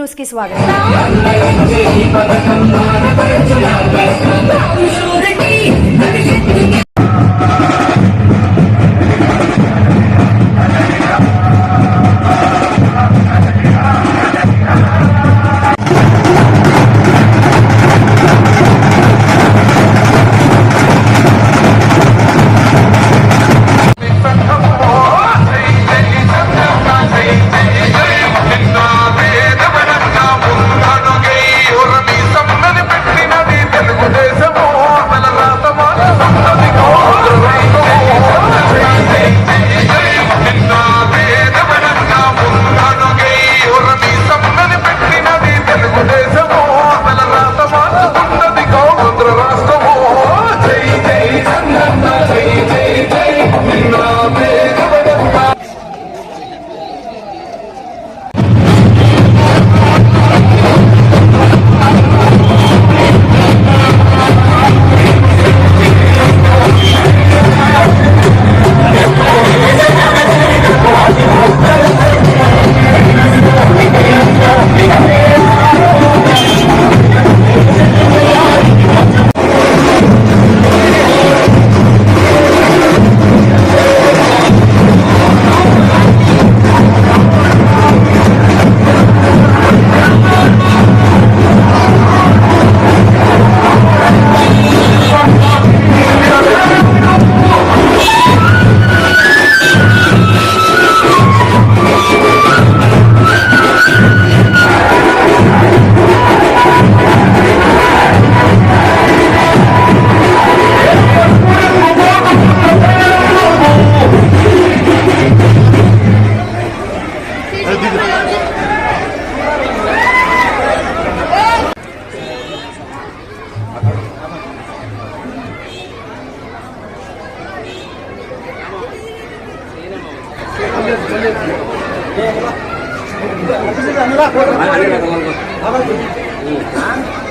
News की स्वागत।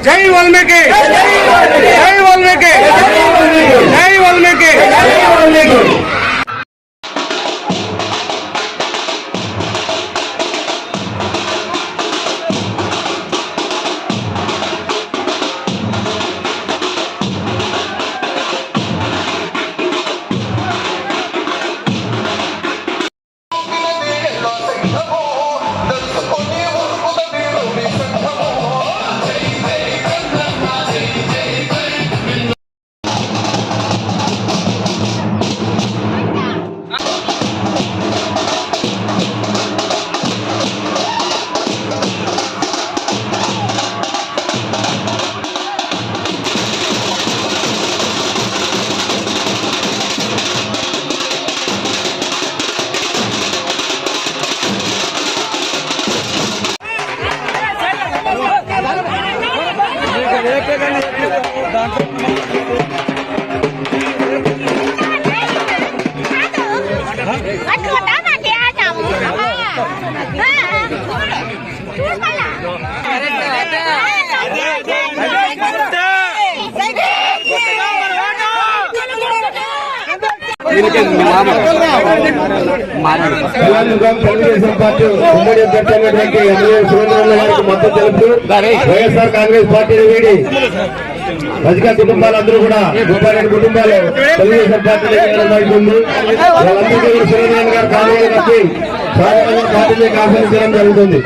జై వాల్మీకి! జై వాల్మీకి! జై వాల్మీకి! తెలుగుదేశం పార్టీ ఉమ్మడి అభ్యర్థి సురేంద్రరావు గారికి మద్దతు తెలుపు వైఎస్ఆర్ కాంగ్రెస్ పార్టీని వీడి రజకా కుటుంబాలందరూ కూడా ముప్పై రెండు కుటుంబాలు తెలుగుదేశం పార్టీలో వాళ్ళందరికీ సురేంద్రరావు గారు కాంగ్రెస్ కట్టి స్వాగతంగా పార్టీలోకి ఆహ్వానించడం జరుగుతుంది.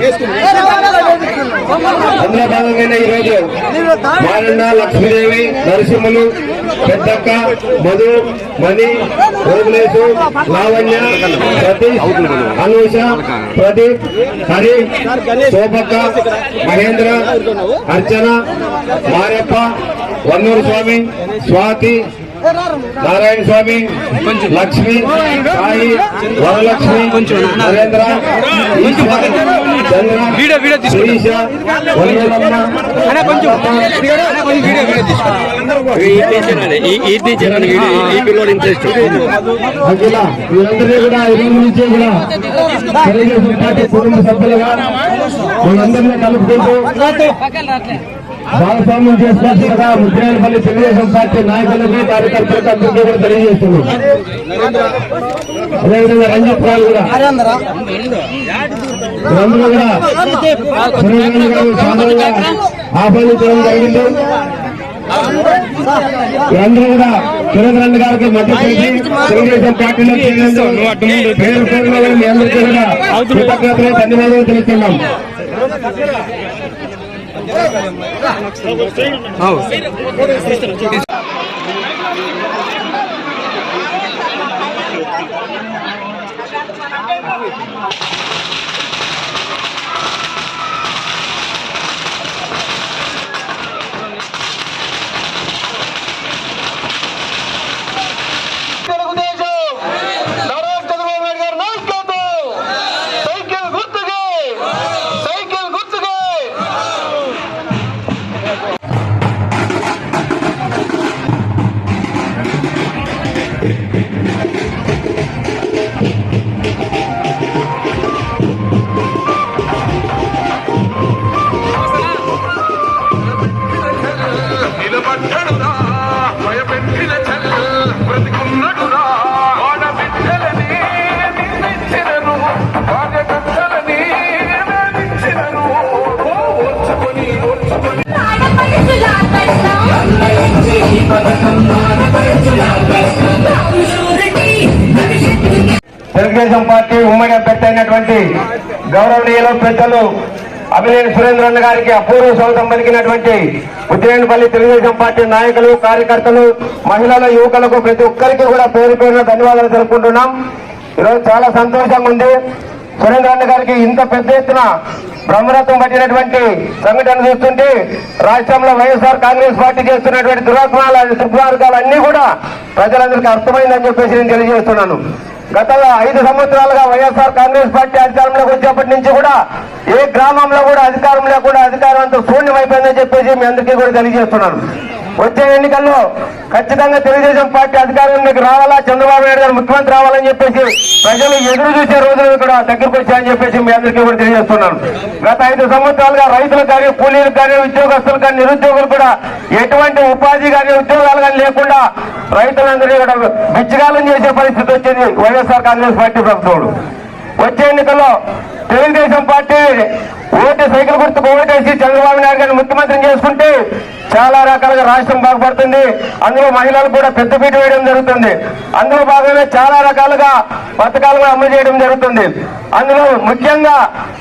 అందులో భాగంగానే ఈ రోజు లక్ష్మీదేవి నరసింహులు పెద్దక్క మధు మణి రోగులేశు లావణ్య సతీష్ అనూష ప్రదీప్ హరి శోభక్క మహేంద్ర అర్చన మారెప్ప వన్నూరు స్వామి స్వాతి నారాయణ స్వామి లక్ష్మి సాయి వరలక్ష్మి నరేంద్ర అఖిల వీరందరినీ కూడా ఈ రోజు నుంచి కూడా తెలుగుదేశం పార్టీ కుటుంబ సభ్యులుగా వాళ్ళందరినీ కలుపుకుంటూ భాగస్వామ్యం చేసుకోవాల్సిందిగా ముద్రేపల్లి తెలుగుదేశం పార్టీ నాయకులకి కార్యకర్తలకు అందరికీ కూడా తెలియజేస్తున్నాం అదేవిధంగా రంజిత్ రావు కూడా మీరందరూ కూడా సాధారణంగా ఆహ్వానించడం జరిగింది. అందరూ కూడా సురేంద్ర గారికి మద్దతు తెలిసి తెలుగుదేశం పార్టీలో చేరినందుకు పేరు పేరున మీ అందరికీ కూడా కృతజ్ఞతలు ధన్యవాదాలు తెలుస్తున్నాం తెలుగుదేశం తెలుగుదేశం పార్టీ ఉమ్మడి అభ్యర్థి అయినటువంటి గౌరవనీయులు పెద్దలు అభినేని సురేంద్రన్న గారికి అపూర్వ స్వాగతం పలికినటువంటి ఉజ్జయనపల్లి తెలుగుదేశం పార్టీ నాయకులు కార్యకర్తలు మహిళల యువకులకు ప్రతి ఒక్కరికి కూడా పేరు పేరున ధన్యవాదాలు తెలుపుకుంటున్నాం. ఈరోజు చాలా సంతోషంగా ఉంది. సురేంద్రన్న గారికి ఇంత పెద్ద ఎత్తున బ్రహ్మరథం పట్టినటువంటి సంఘటన చూస్తుంటే రాష్ట్రంలో వైఎస్ఆర్ కాంగ్రెస్ పార్టీ చేస్తున్నటువంటి దురాత్మాల దుర్మార్గాలు అన్ని కూడా ప్రజలందరికీ అర్థమైందని చెప్పేసి నేను తెలియజేస్తున్నాను. గత ఐదు సంవత్సరాలుగా వైఎస్ఆర్ కాంగ్రెస్ పార్టీ అధికారంలోకి వచ్చేప్పటి నుంచి కూడా ఏ గ్రామంలో కూడా అధికారం లేకుండా అధికారం అంతా శూన్యమైపోయిందని చెప్పేసి మీ అందరికీ కూడా తెలియజేస్తున్నాను. వచ్చే ఎన్నికల్లో ఖచ్చితంగా తెలుగుదేశం పార్టీ అధికారంలోకి రావాలా? చంద్రబాబు నాయుడు గారు ముఖ్యమంత్రి రావాలని చెప్పేసి ప్రజలు ఎదురు చూసే రోజులు కూడా దగ్గరకు వచ్చాయని చెప్పేసి మీ అందరికీ కూడా తెలియజేస్తున్నాను. గత ఐదు సంవత్సరాలుగా రైతులు కానీ కూలీలు కానీ ఉద్యోగస్తులు కానీ నిరుద్యోగులు కూడా ఎటువంటి ఉపాధి కానీ ఉద్యోగాలు కానీ లేకుండా రైతులందరినీ కూడా బిచ్చగాలం చేసే పరిస్థితి వచ్చింది. వైఎస్ఆర్ కాంగ్రెస్ పార్టీ ప్రభుత్వం. వచ్చే ఎన్నికల్లో తెలుగుదేశం పార్టీ ఓటు సైకిల్ గుర్తుకు ఓటేసి చంద్రబాబు నాయుడు గారిని ముఖ్యమంత్రిని చేసుకుంటే చాలా రకాలుగా రాష్ట్రం బాగుపడుతుంది. అందులో మహిళలు కూడా పెద్దపీట వేయడం జరుగుతుంది. అందులో భాగంగా చాలా రకాలుగా పథకాలు కూడా అమలు చేయడం జరుగుతుంది. అందులో ముఖ్యంగా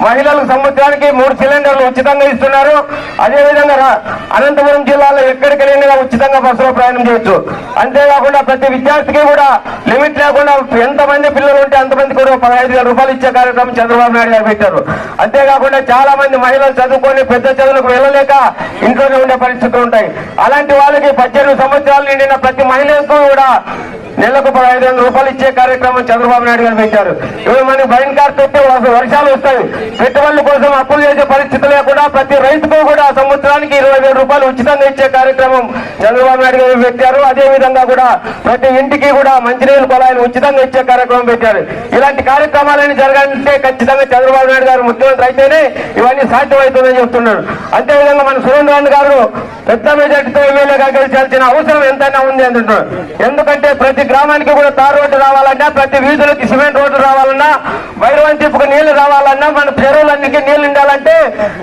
మహిళలకు సంవత్సరానికి మూడు సిలిండర్లు ఉచితంగా ఇస్తున్నారు. అదేవిధంగా అనంతపురం జిల్లాలో ఎక్కడికి వెళ్ళినా ఉచితంగా బస్సులో ప్రయాణం చేయొచ్చు. అంతేకాకుండా ప్రతి విద్యార్థికి కూడా లిమిట్ లేకుండా ఎంతమంది పిల్లలు ఉంటే అంతమంది కూడా పదహైదు రూపాయలు ఇచ్చే కార్యక్రమం చంద్రబాబు నాయుడు గారు పెట్టారు. అంతేకాకుండా చాలా మంది మహిళలు చదువుకొని పెద్ద చదువులకు వెళ్ళలేక ఇంట్లోనే ఉండే పరిస్థితులు ఉంటాయి. అలాంటి వాళ్ళకి పద్దెనిమిది సంవత్సరాలు నిండిన ప్రతి మహిళకు కూడా నెలకు పదహైదు వేల రూపాయలు ఇచ్చే కార్యక్రమం చంద్రబాబు నాయుడు గారు పెట్టారు. ఇప్పుడు మనకి బైన్ కార్ పెట్టి వర్షాలు వస్తాయి. పెట్టుబడుల కోసం అప్పులు చేసే పరిస్థితి లేకుండా ప్రతి రైతుకు కూడా సంవత్సరానికి ఇరవై వేల రూపాయలు ఉచితంగా ఇచ్చే కార్యక్రమం చంద్రబాబు నాయుడు గారు పెట్టారు. అదే విధంగా కూడా ప్రతి ఇంటికి కూడా మంచినీళ్ళు కుళాయిలు ఉచితంగా ఇచ్చే కార్యక్రమం పెట్టారు. ఇలాంటి కార్యక్రమాలన్నీ జరగాలంటే ఖచ్చితంగా చంద్రబాబు నాయుడు గారు ముఖ్యమంత్రి అయితేనే ఇవన్నీ సాధ్యమవుతుందని చెప్తున్నారు అంతేవిధంగా మన సురేంద్రన్ గారు పెద్ద మెజార్టీతో ఎమ్మెల్యేగా గెలిచాల్సిన అవసరం ఎంతైనా ఉంది అంటున్నారు ఎందుకంటే ప్రతి గ్రామానికి కూడా తారు రోడ్డు రావాలన్నా ప్రతి వీధులకి సిమెంట్ రోడ్డు రావాలన్నా భైరవన్ తిప్పుకు నీళ్ళు రావాలన్నా మన చెరువులన్నిటికీ నీళ్ళు ఉండాలంటే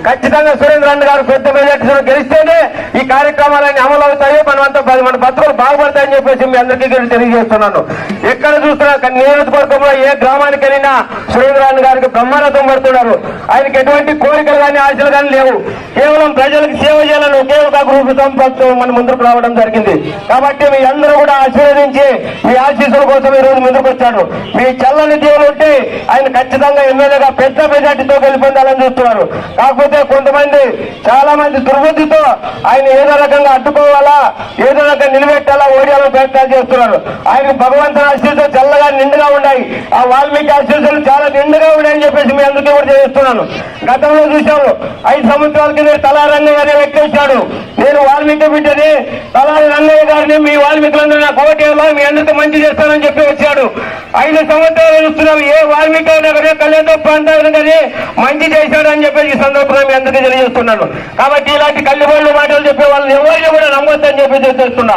ఖచ్చితంగా సురేంద్రన్ గారు పెద్ద మెజార్టీతో గెలిస్తేనే ఈ కార్యక్రమాలన్నీ అమలు అవుతాయి మనమంతా పది మన బతుకులు బాగుపడతాయని చెప్పేసి మీ అందరికీ తెలియజేస్తున్నాను. ఎక్కడ చూస్తున్నా నియోజకవర్గంలో ఏ గ్రామానికి వెళ్ళినా సురేంద్రన్ గారికి బ్రహ్మరథం పడుతున్నారు. ఆయనకి ఎటువంటి కోరికలు కానీ ఆశలు కానీ లేవు. కేవలం ప్రజలకు సేవ చేయాలని ఒకే ఒక గ్రూప్ సంపత్తు మన ముందుకు రావడం జరిగింది. కాబట్టి మీ అందరూ కూడా ఆశీర్వదించి మీ ఆశీస్సుల కోసం ఈ రోజు ముందుకు వచ్చాడు. మీ చల్లని దేవులు ఉంటే ఆయన ఖచ్చితంగా ఎమ్మెల్యేగా పెద్ద మెజార్టీతో గెలిపొందాలని చూస్తున్నారు. కాకపోతే కొంతమంది చాలా మంది దుర్బుద్ధితో ఆయన ఏదో రకంగా అడ్డుకోవాలా ఏదో రకంగా నిలబెట్టాలా ఓడియాలో ప్రయత్నాలు చేస్తున్నారు. ఆయన భగవంతుని ఆశీస్సులు చల్లగా నిండుగా ఉన్నాయి. ఆ వాల్మీకి ఆశీస్సులు చాలా నిండుగా ఉన్నాయని చెప్పేసి మీ అందరికీ కూడా చేస్తున్నాను. గతంలో చూశాము ఐదు సంవత్సరాల కింద తలా రంగయ్య గారి వ్యక్తి వచ్చాడు నేను వాల్మీకి బిడ్డని తలారి రంగయ్య గారిని మీ వాల్మీకులందరూ నాకు ఓటేలా మీ అందరికీ మంచి చేస్తానని చెప్పి వచ్చాడు. ఐదు సంవత్సరాలు చూస్తున్నాం ఏ వాల్మీకి అయినా కానీ కళ్యాణ ప్రాంతాలను కానీ మంచి చేశాడు అని చెప్పి ఈ సందర్భంగా మీ అందరికీ తెలియజేస్తున్నాను. కాబట్టి ఇలాంటి కళ్ళిబోళ్ళు మాటలు చెప్పే వాళ్ళని ఎవరిని కూడా నమ్మొద్దని చెప్పి చేస్తున్నా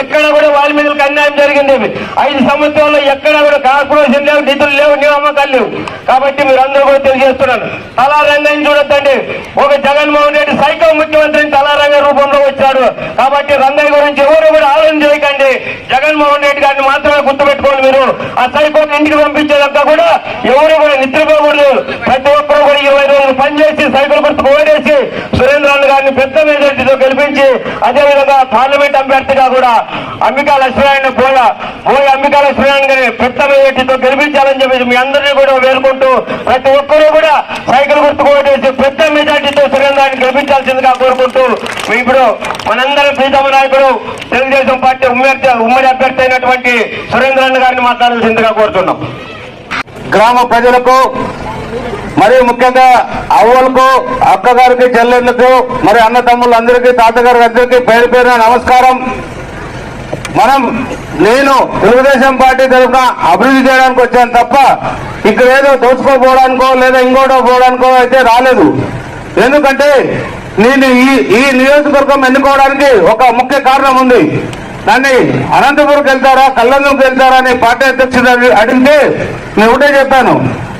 ఎక్కడ కూడా వాల్మీకులకు అన్యాయం జరిగింది. ఐదు సంవత్సరాల్లో ఎక్కడ కూడా కార్పొరేషన్ లేవు నిధులు లేవు నియామకాలు లేవు. కాబట్టి మీరు అందరూ కూడా తెలియజేస్తున్నాను. తలారంగాన్ని చూడొద్దండి. ఒక జగన్మోహన్ రెడ్డి సైకో ముఖ్యమంత్రిని తలారంగ రూపంలో వచ్చాడు కాబట్టి రంగయ్య గురించి ఎవరు కూడా ఆలోచన చేయకండి. జగన్మోహన్ రెడ్డి గారిని మాత్రమే గుర్తుపెట్టుకోండి మీరు. ఆ సైకోని ఇంటికి పంపించేదంతా కూడా ఎవరు కూడా నిద్రపోకూడదు. ప్రతి ఒక్కరు కూడా ఇరవై రోజులు పనిచేసి సైకిల్ గుర్తుకు ఓడేసి గారిని పెద్ద మెజార్టీతో గెలిపించి అదేవిధంగా పార్లమెంట్ అభ్యర్థిగా కూడా అంబికా లక్ష్మీనారాయణ పోయ పోయి అంబికా లక్ష్మీనారాయణ గారిని పెద్ద మెజార్టీతో గెలిపించాలని చెప్పేసి మీ అందరినీ కూడా వేడుకుంటూ ప్రతి ఒక్కరూ కూడా సైకిల్ గుర్తుకు పెద్ద మెజార్టీతో సురేంద్రాన్ని గెలిపించాల్సిందిగా కోరుకుంటూ ఇప్పుడు మనందరం ప్రీతమ నాయకుడు తెలుగుదేశం పార్టీ ఉమ్మడి ఉమ్మడి అభ్యర్థి అయినటువంటి సురేంద్రన్న గారిని మాట్లాడాల్సిందిగా కోరుతున్నాం. గ్రామ ప్రజలకు మరి ముఖ్యంగా అవ్వలకు అక్కగారికి చెల్లెళ్ళకు మరి అన్న తమ్ముళ్ళందరికీ తాతగారికి అందరికీ పేరు పేరున నమస్కారం. మనం నేను తెలుగుదేశం పార్టీ తరఫున అభివృద్ధి చేయడానికి వచ్చాను తప్ప ఇక్కడ ఏదో దోచుకోపోవడానికో లేదా ఇంకోటో పోవడానికో అయితే రాలేదు. ఎందుకంటే నేను ఈ ఈ నియోజకవర్గం ఎన్నుకోవడానికి ఒక ముఖ్య కారణం ఉంది. దాన్ని అనంతపురంకి వెళ్తారా కల్లందుకు వెళ్తారా అని పార్టీ అధ్యక్షుడు అడిగితే నేను ఒకటే చెప్పాను.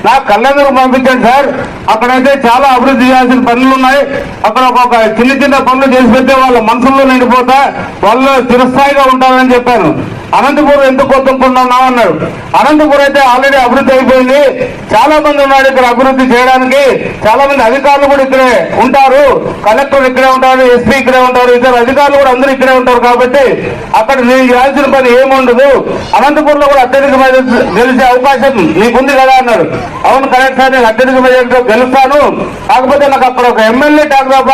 నాకు కల్లందుకు పంపించండి సార్. అక్కడైతే చాలా అభివృద్ధి చేయాల్సిన పనులు ఉన్నాయి అక్కడ ఒక చిన్న చిన్న పనులు చేసి పెడితే వాళ్ళ మనసుల్లో నిండిపోతా. వాళ్ళు చిరస్థాయిగా ఉంటారని చెప్పాను. అనంతపురం ఎందుకు కొట్టుకుంటున్నాం అన్నాడు. అనంతపురం అయితే ఆల్రెడీ అభివృద్ధి అయిపోయింది. చాలా మంది ఉన్నారు ఇక్కడ అభివృద్ధి చేయడానికి. చాలా మంది అధికారులు కూడా ఇక్కడే ఉంటారు. కలెక్టర్ ఇక్కడే ఉంటారు ఎస్పీ ఇక్కడే ఉంటారు ఇతర అధికారులు కూడా అందరూ ఇక్కడే ఉంటారు కాబట్టి అక్కడ నేను చేయాల్సిన పని ఏముండదు. అనంతపురంలో కూడా అత్యధిక గెలిచే అవకాశం నీకుంది కదా అన్నాడు. అవును కరెక్ట్ సార్ నేను అత్యధిక మెజార్టీతో గెలుస్తాను. కాకపోతే నాకు అక్కడ ఒక ఎమ్మెల్యే టాక్ తప్ప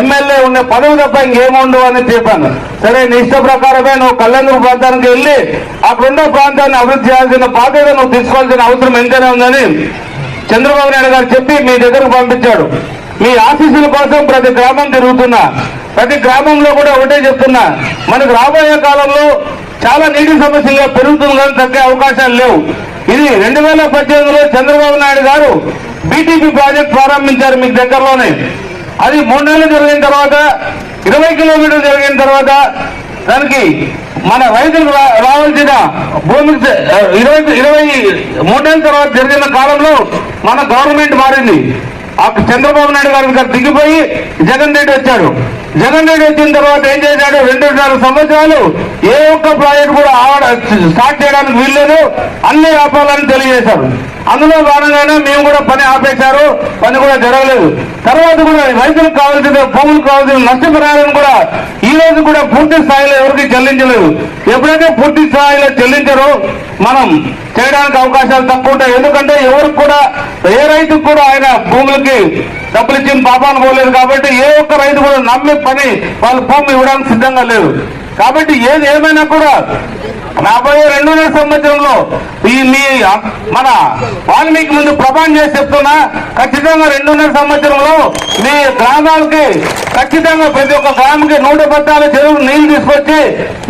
ఎమ్మెల్యే ఉండే పదవి తప్ప ఇంకేముండవు అని చెప్పాను. సరే నీ ఇష్ట ప్రకారమే నువ్వు కళ్యాణ ప్రాంతానికి వెళ్ళి అక్కడున్న ప్రాంతాన్ని అభివృద్ధి చేయాల్సిన బాధ్యత నువ్వు తీసుకోవాల్సిన అవసరం ఎంతైనా ఉందని చంద్రబాబు నాయుడు గారు చెప్పి మీ దగ్గరకు పంపించాడు. మీ ఆఫీసుల కోసం ప్రతి గ్రామం తిరుగుతున్నా. ప్రతి గ్రామంలో కూడా ఒకటే చెప్తున్నా. మనకు రాబోయే కాలంలో చాలా నీటి సమస్యలుగా పెరుగుతుంది కానీ తగ్గే అవకాశాలు లేవు. ఇది రెండు వేల పద్దెనిమిదిలో చంద్రబాబు నాయుడు గారు బీటీపీ ప్రాజెక్ట్ ప్రారంభించారు మీకు దగ్గరలోనే. అది మూడు నెలలు జరిగిన తర్వాత ఇరవై కిలోమీటర్లు జరిగిన తర్వాత దానికి మన రైతులకు రావాల్సిన భూమికి ఇరవై ఇరవై మూడేళ్ళ తర్వాత జరిగిన కాలంలో మన గవర్నమెంట్ మారింది. ఆ చంద్రబాబు నాయుడు గారి గారు దిగిపోయి జగన్ రెడ్డి వచ్చాడు. జగన్ రెడ్డి వచ్చిన తర్వాత ఏం చేశాడు? రెండున్నర సంవత్సరాలు ఏ ఒక్క ప్రాజెక్ట్ కూడా ఆడ స్టార్ట్ చేయడానికి వీల్లేదు. అన్ని ఆపాలని తెలియజేశారు అందులో భాగంగానే మేము కూడా పని ఆపేశారు. పని కూడా జరగలేదు. తర్వాత కూడా రైతులకు కావాల్సిన భూములకు కావాల్సిన నష్టపరిహారం కూడా ఈ రోజు కూడా పూర్తి స్థాయిలో ఎవరికి చెల్లించలేదు. ఎప్పుడైతే పూర్తి స్థాయిలో చెల్లించరో మనం చేయడానికి అవకాశాలు తక్కువ ఉంటాయి. ఎందుకంటే ఎవరికి కూడా ఏ రైతుకు కూడా ఆయన భూములకి డబ్బులు ఇచ్చిన పాపాలు పోలేదు కాబట్టి ఏ ఒక్క రైతు కూడా నమ్మే పని వాళ్ళ భూమి ఇవ్వడానికి సిద్ధంగా లేదు కాబట్టి ఏది ఏమైనా కూడా రాబోయే రెండున్నర సంవత్సరంలో ఈ మీ మన వాల్మీకి ముందు ప్రమాణం చేసి చెప్తున్నా ఖచ్చితంగా రెండున్నర సంవత్సరంలో మీ గ్రామాలకి ఖచ్చితంగా ప్రతి ఒక్క గ్రామంకి నూట పద్నాలుగు చెరువు నీళ్ళు తీసుకొచ్చి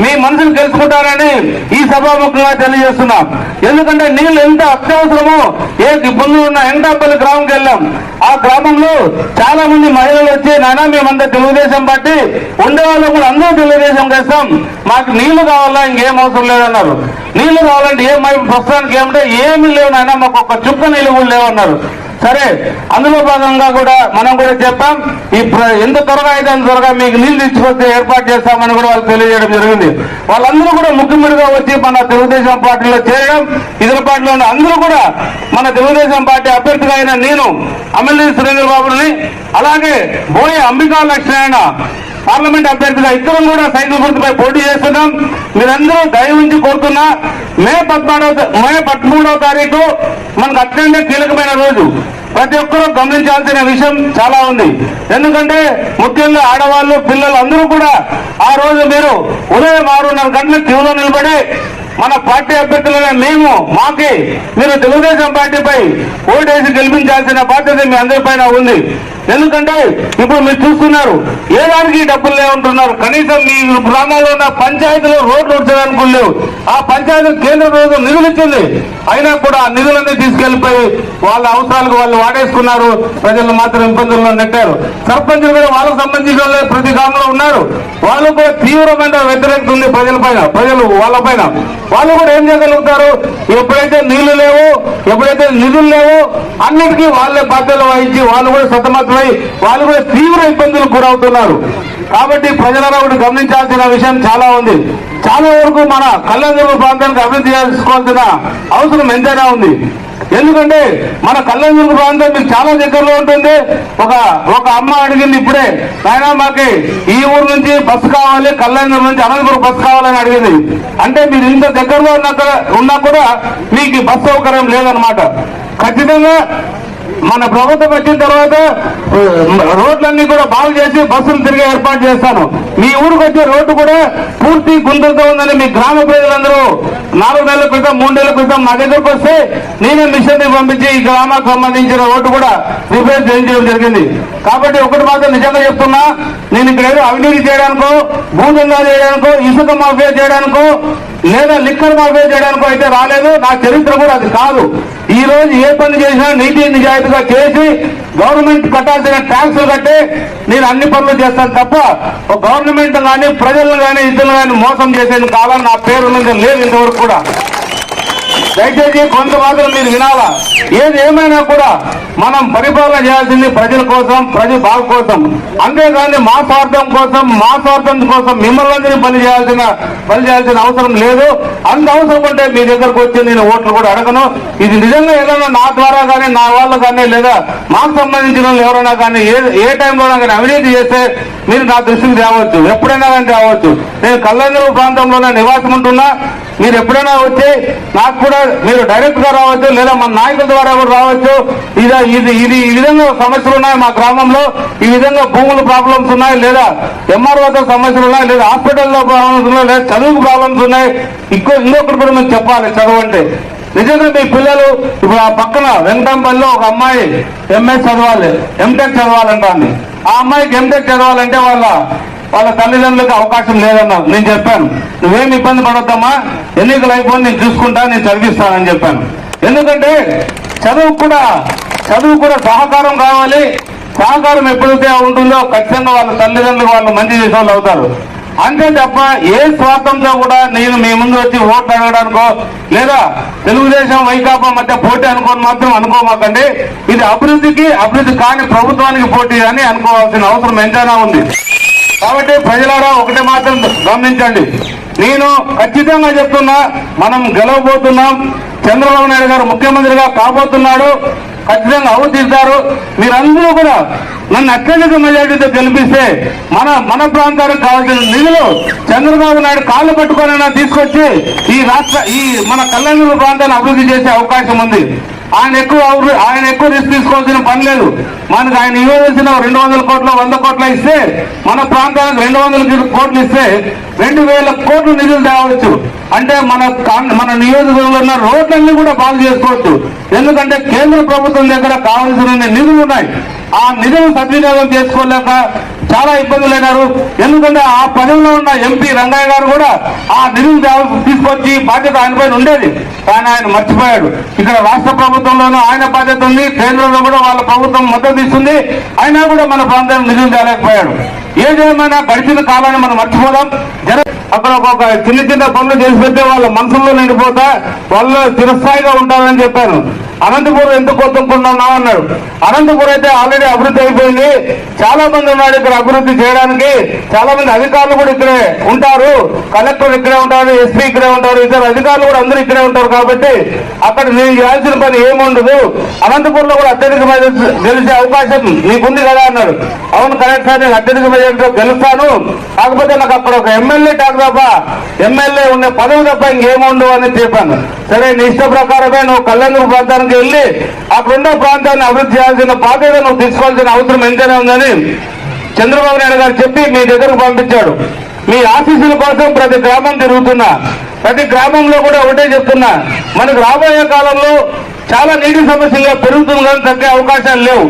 మీ మనసులు తెలుసుకుంటారని ఈ సభాముఖంగా తెలియజేస్తున్నాం. ఎందుకంటే నీళ్ళు ఎంత అత్యవసరమో ఏ ముందు ఉన్న ఎండాపల్లి గ్రామంకి వెళ్ళాం. ఆ గ్రామంలో చాలా మంది మహిళలు వచ్చి నానా మేమంతా తెలుగుదేశం పార్టీ ఉండేవాళ్ళు కూడా అందరూ తెలుగుదేశం చేస్తాం. మాకు నీళ్ళు కావాలా ఇంకేం అవసరం లేదన్నారు నీళ్ళు కావాలంటే ఏం ప్రస్తుతానికి ఏమంటే ఏమీ లేవు నాయన మాకు ఒక చుక్క నీళ్ళు కూడా లేవన్నారు సరే అందులో భాగంగా కూడా మనం కూడా చెప్పాం ఈ ఎంత త్వరగా అయితే అంత త్వరగా మీకు నీళ్ళు తీసుకొస్తే ఏర్పాటు చేస్తామని కూడా వాళ్ళు తెలియజేయడం జరిగింది. వాళ్ళందరూ కూడా ముఖ్యమంత్రిగా వచ్చి మన తెలుగుదేశం పార్టీలో చేరడం ఇతర పార్టీలో ఉన్న అందరూ కూడా మన తెలుగుదేశం పార్టీ అభ్యర్థిగా అయిన నేను ఎమ్మెల్యే సురేంద్ర బాబుని అలాగే బోయ అంబికా లక్ష్మణ పార్లమెంట్ అభ్యర్థిగా ఇద్దరం కూడా సైకిల్ గుర్తుపై పోటీ చేస్తున్నాం. మీరందరూ దయ కోరుతున్నా మే పద్నాలుగో మే పదమూడవ తారీఖు మనకు అత్యంత కీలకమైన రోజు. ప్రతి ఒక్కరూ గమనించాల్సిన విషయం చాలా ఉంది. ఎందుకంటే ముఖ్యంగా ఆడవాళ్ళు పిల్లలు అందరూ కూడా ఆ రోజు మీరు ఉదయం ఆరున్నర గంటల క్యూలో నిలబడి మన పార్టీ అభ్యర్థులైన మేము మాకి మీరు తెలుగుదేశం పార్టీపై ఓటేసి గెలిపించాల్సిన బాధ్యత మీ అందరిపైన ఉంది. ఎందుకంటే ఇప్పుడు మీరు చూస్తున్నారు ఏ దానికి డబ్బులు లేవంటున్నారు. కనీసం మీ గ్రామాల్లో ఉన్న పంచాయతీలో రోడ్లు ఉంచడానికి లేవు. ఆ పంచాయతీ కేంద్ర ప్రభుత్వం నిధులు ఇచ్చింది. అయినా కూడా ఆ నిధులన్నీ తీసుకెళ్ళిపోయి వాళ్ళ అవసరాలకు వాళ్ళు వాడేసుకున్నారు. ప్రజలు మాత్రం ఇబ్బందుల్లో నెట్టారు. సర్పంచులు కూడా వాళ్ళకు సంబంధించిన వాళ్ళే ప్రతి గ్రామంలో ఉన్నారు. వాళ్ళు కూడా తీవ్రమైన వ్యతిరేకత ఉంది ప్రజల పైన ప్రజలు వాళ్ళ పైన. వాళ్ళు కూడా ఏం చేయగలుగుతారు? ఎప్పుడైతే నీళ్ళు లేవు ఎప్పుడైతే నిధులు లేవు అన్నిటికీ వాళ్ళే బాధ్యతలు వహించి వాళ్ళు కూడా సతమతమై వాళ్ళు కూడా తీవ్ర ఇబ్బందులకు గురవుతున్నారు. కాబట్టి ప్రజలలో ఒకటి గమనించాల్సిన విషయం చాలా ఉంది. చాలా వరకు మన కళ్యాణ ప్రాంతానికి అభివృద్ధి చేసుకోవాల్సిన అవసరం ఎంతైనా ఉంది. ఎందుకంటే మన కళ్యాణ ప్రాంతం మీకు చాలా దగ్గరలో ఉంటుంది. ఒక ఒక అమ్మ అడిగింది ఇప్పుడే నాయన మాకి ఈ ఊరు నుంచి బస్సు కావాలి కళ్యాణ నుంచి అనంతపురం బస్సు కావాలని అడిగింది. అంటే మీరు ఇంత దగ్గరలో ఉన్నా కూడా- ఉన్నా కూడా మీకు బస్సు సౌకర్యం లేదనమాట ఖచ్చితంగా మన ప్రభుత్వం వచ్చిన తర్వాత రోడ్లన్నీ కూడా బాగు చేసి బస్సులు తిరిగే ఏర్పాటు చేస్తాను. మీ ఊరికి వచ్చే రోడ్డు కూడా పూర్తి గుంతలతో ఉందని మీ గ్రామ ప్రజలందరూ నాలుగు నెలల క్రితం మూడు నెలల క్రితం నా దగ్గరకు వస్తే నేనే మిషన్ని పంపించి ఈ గ్రామానికి సంబంధించిన రోడ్డు కూడా రిపేర్ చేయించడం జరిగింది. కాబట్టి ఒకటి మాత్రం నిజంగా చెప్తున్నా నేను ఇక్కడ ఏదో అవినీతి చేయడానికో భూజంగా చేయడానికో ఇసుక మాఫియా చేయడానికో లేదా లిక్కర్ మాఫియా చేయడానికి అయితే రాలేదు. నా చరిత్ర కూడా అది కాదు. ఈ రోజు ఏ పని చేసినా నీతి నిజాయితీగా చేసి గవర్నమెంట్ కట్టాల్సిన ట్యాక్సులు కట్టి నేను అన్ని పనులు చేస్తాను తప్ప గవర్నమెంట్ కానీ ప్రజలను కానీ ఇద్దరు కానీ మోసం చేసేది కావాలని నా పేరు ఉన్నది లేదు ఇంతవరకు కూడా. దయచేసి కొంత మాత్రం మీరు వినాలా? ఏది ఏమైనా కూడా మనం పరిపాలన చేయాల్సింది ప్రజల కోసం ప్రజల బాగు కోసం. అంతేకాని మా స్వార్థం కోసం మా స్వార్థం కోసం మిమ్మల్ని అందరినీ పని చేయాల్సిన పని చేయాల్సిన అవసరం లేదు. అంత అవసరం ఉంటే మీ దగ్గరకు వచ్చి నేను ఓట్లు కూడా అడగను. ఇది నిజంగా ఏదైనా నా ద్వారా కానీ నా వాళ్ళు కానీ లేదా మాకు సంబంధించిన ఎవరైనా కానీ ఏ ఏ టైంలో కానీ అవినీతి చేస్తే మీరు నా దృష్టికి తేవచ్చు ఎప్పుడైనా కానీ తేవచ్చు నేను కళ్యాణ ప్రాంతంలోనే నివాసం ఉంటున్నా. మీరు ఎప్పుడైనా వచ్చి నాకు కూడా మీరు డైరెక్ట్గా రావచ్చు లేదా మన నాయకుల ద్వారా కూడా రావచ్చు. ఇది ఇది ఇది ఈ విధంగా సమస్యలు ఉన్నాయి మా గ్రామంలో. ఈ విధంగా భూముల ప్రాబ్లమ్స్ ఉన్నాయి లేదా ఎంఆర్ఓతో సమస్యలు ఉన్నాయి లేదా హాస్పిటల్లో ప్రాబ్లమ్స్ ఉన్నాయి లేదా చదువు ప్రాబ్లమ్స్ ఉన్నాయి. ఇంకో ఇంకొకటి కూడా మేము చెప్పాలి చదవండి. నిజంగా మీ పిల్లలు ఇప్పుడు ఆ పక్కన వెంకటంపల్లిలో ఒక అమ్మాయి ఎంఎస్ చదవాలి ఎంటెక్ చదవాలంటాంది. ఆ అమ్మాయికి ఎంటెక్ చదవాలంటే వాళ్ళ వాళ్ళ తల్లిదండ్రులకు అవకాశం లేదన్నా నేను చెప్పాను. నువ్వేం ఇబ్బంది పడొద్దమ్మా. ఎన్నికలు అయిపోయి నేను చూసుకుంటా నేను చదివిస్తానని చెప్పాను. ఎందుకంటే చదువు కూడా చదువు కూడా సహకారం కావాలి. సహకారం ఎప్పుడైతే ఉంటుందో ఖచ్చితంగా వాళ్ళ తల్లిదండ్రులు వాళ్ళు మంచి చేసే వాళ్ళు అవుతారు. అంతే తప్ప ఏ స్వార్థంతో కూడా నేను మీ ముందు వచ్చి ఓట్లు అడగడానికో లేదా తెలుగుదేశం వైకాపా మధ్య పోటీ అనుకోని మాత్రం అనుకోమాకండి. ఇది అభివృద్ధికి అభివృద్ధి కాని ప్రభుత్వానికి పోటీ అని అనుకోవాల్సిన అవసరం ఎంతైనా ఉంది. కాబట్టి ప్రజలారా ఒకటే మాత్రం గమనించండి. నేను ఖచ్చితంగా చెప్తున్నా మనం గెలవబోతున్నాం. చంద్రబాబు నాయుడు గారు ముఖ్యమంత్రిగా కాబోతున్నాడు ఖచ్చితంగా అవతీస్తారు మీరందరూ కూడా నన్ను అత్యధిక మెజార్టీతో గెలిపిస్తే మన మన ప్రాంతానికి కావాల్సిన నిధులు చంద్రబాబు నాయుడు కాళ్ళు పట్టుకొని తీసుకొచ్చి ఈ రాష్ట్ర ఈ మన కళ్యాణ ప్రాంతాన్ని అభివృద్ధి చేసే అవకాశం ఉంది. ఆయన ఎక్కువ ఆయన ఎక్కువ రిస్క్ తీసుకోవాల్సిన పని లేదు. మనకు ఆయన ఇవ్వవలసిన రెండు వందల కోట్లు వంద కోట్లు ఇస్తే మన ప్రాంతానికి రెండు వందల కోట్లు ఇస్తే రెండు వేల కోట్లు నిధులు తేవచ్చు. అంటే మన మన నియోజకవర్గంలో ఉన్న రోడ్లన్నీ కూడా బాగు చేసుకోవచ్చు. ఎందుకంటే కేంద్ర ప్రభుత్వం దగ్గర కావాల్సిన నిధులు ఉన్నాయి. ఆ నిధులు సద్వినియోగం చేసుకోలేక చాలా ఇబ్బందులు అయినారు. ఎందుకంటే ఆ పదవిలో ఉన్న ఎంపీ రంగయ్య గారు కూడా ఆ నిధులు తీసుకొచ్చి బాధ్యత ఆయనపైన ఉండేది. కానీ ఆయన మర్చిపోయాడు. ఇక్కడ రాష్ట్ర ప్రభుత్వంలోనూ ఆయన బాధ్యత ఉంది. కేంద్రంలో కూడా వాళ్ళ ప్రభుత్వం మద్దతు ఇస్తుంది. అయినా కూడా మన ప్రాంతానికి నిధులు తేలేకపోయాడు. ఏదేమైనా గడిచిన కాలాన్ని మనం మర్చిపోదాం. జన అక్కడ ఒక చిన్న చిన్న పనులు చేసి పెడితే వాళ్ళ మనసుల్లో నిండిపోతా. వాళ్ళు చిరస్థాయిగా ఉంటారని చెప్పాను. అనంతపురం ఎందుకు వద్దుకుంటున్నావు అన్నాడు. అనంతపురం అయితే ఆల్రెడీ అభివృద్ధి అయిపోయింది. చాలా మంది ఉన్నారు ఇక్కడ అభివృద్ధి చేయడానికి. చాలా మంది అధికారులు కూడా ఇక్కడే ఉంటారు. కలెక్టర్ ఇక్కడే ఉంటారు ఎస్పీ ఇక్కడే ఉంటారు ఇతర అధికారులు కూడా అందరూ ఇక్కడే ఉంటారు కాబట్టి అక్కడ నేను చేయాల్సిన పని ఏముండదు. అనంతపురంలో కూడా అత్యధిక మెజార్టీ గెలిచే అవకాశం నీకుంది కదా అన్నాడు. అవును కరెక్ట్ సార్ నేను అత్యధిక మెజార్టీతో గెలుస్తాను. కాకపోతే నాకు అక్కడ ఒక ఎమ్మెల్యే టాక్ తప్ప ఎమ్మెల్యే ఉండే పదవి తప్ప ఇంకేముండవు అని చెప్పాను. సరే నీ ఇష్ట ప్రకారమే నువ్వు కళ్యాణ ప్రాంతానికి వెళ్ళి అక్కడున్న ప్రాంతాన్ని అభివృద్ధి చేయాల్సిన బాధ్యత నువ్వు తీసుకోవాల్సిన అవసరం ఎంతైనా ఉందని చంద్రబాబు నాయుడు గారు చెప్పి మీ దగ్గరకు పంపించాడు. మీ ఆఫీసుల కోసం ప్రతి గ్రామం తిరుగుతున్నా. ప్రతి గ్రామంలో కూడా ఒకటే చెప్తున్నా. మనకు రాబోయే కాలంలో చాలా నీటి సమస్యలుగా పెరుగుతుంది కానీ తగ్గే అవకాశాలు లేవు.